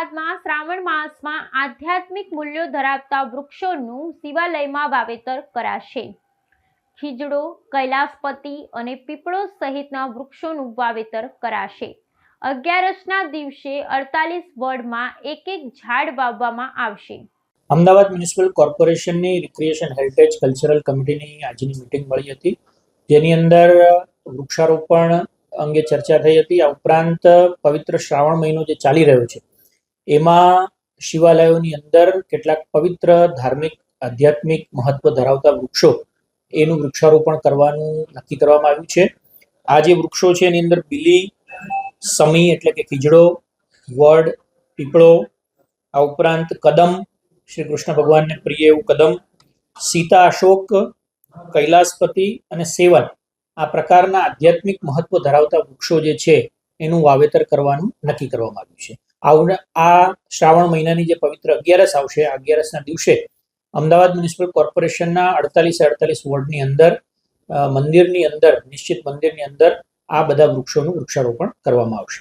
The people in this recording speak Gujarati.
અમદાવાદમાં શ્રાવણ માસમાં આધ્યાત્મિક મૂલ્યો ધરાવતા વૃક્ષોનું શિવાલયમાં વાવેતર કરાશે. ખીજડો, કૈલાસપતિ અને પીપળો સહિતના વૃક્ષોનું વાવેતર કરાશે. અગિયારસના દિવસે અડતાલીસ વોર્ડમાં એક એક ઝાડ વાવવામાં આવશે. અમદાવાદ મ્યુનિસિપલ કોર્પોરેશનની રિક્રિએશન હેરિટેજ કલ્ચરલ કમિટીની આજની મિટિંગ મળી હતી. જેની અંદર વૃક્ષારોપણ અંગે ચર્ચા થઈ હતી. આ ઉપરાંત પવિત્ર શ્રાવણ મહિનો જે ચાલી રહ્યો છે એમાં શિવાલયોની અંદર કેટલાક પવિત્ર, ધાર્મિક, આધ્યાત્મિક મહત્વ ધરાવતા વૃક્ષો, એનું વૃક્ષારોપણ કરવાનું નક્કી કરવામાં આવ્યું છે. આ જે વૃક્ષો છે, એની અંદર બીલી, સમી એટલે કે ખીજડો, વડ, પીપળો, આ ઉપરાંત કદમ, શ્રી કૃષ્ણ ભગવાનને પ્રિય એવું કદમ, સીતા, અશોક, કૈલાસપતિ અને સેવન, આ પ્રકારના આધ્યાત્મિક મહત્વ ધરાવતા વૃક્ષો જે છે, એનું વાવેતર કરવાનું નક્કી કરવામાં આવ્યું છે. આવના આ શ્રાવણ મહિનાની જે પવિત્ર અગિયારસ આવશે અગિયારસના દિવસે અમદાવાદ મ્યુનિસિપલ કોર્પોરેશનના અડતાલીસ અડતાલીસ વોર્ડની અંદર મંદિરની અંદર, નિશ્ચિત મંદિરની અંદર આ બધા વૃક્ષોનું વૃક્ષારોપણ કરવામાં આવશે.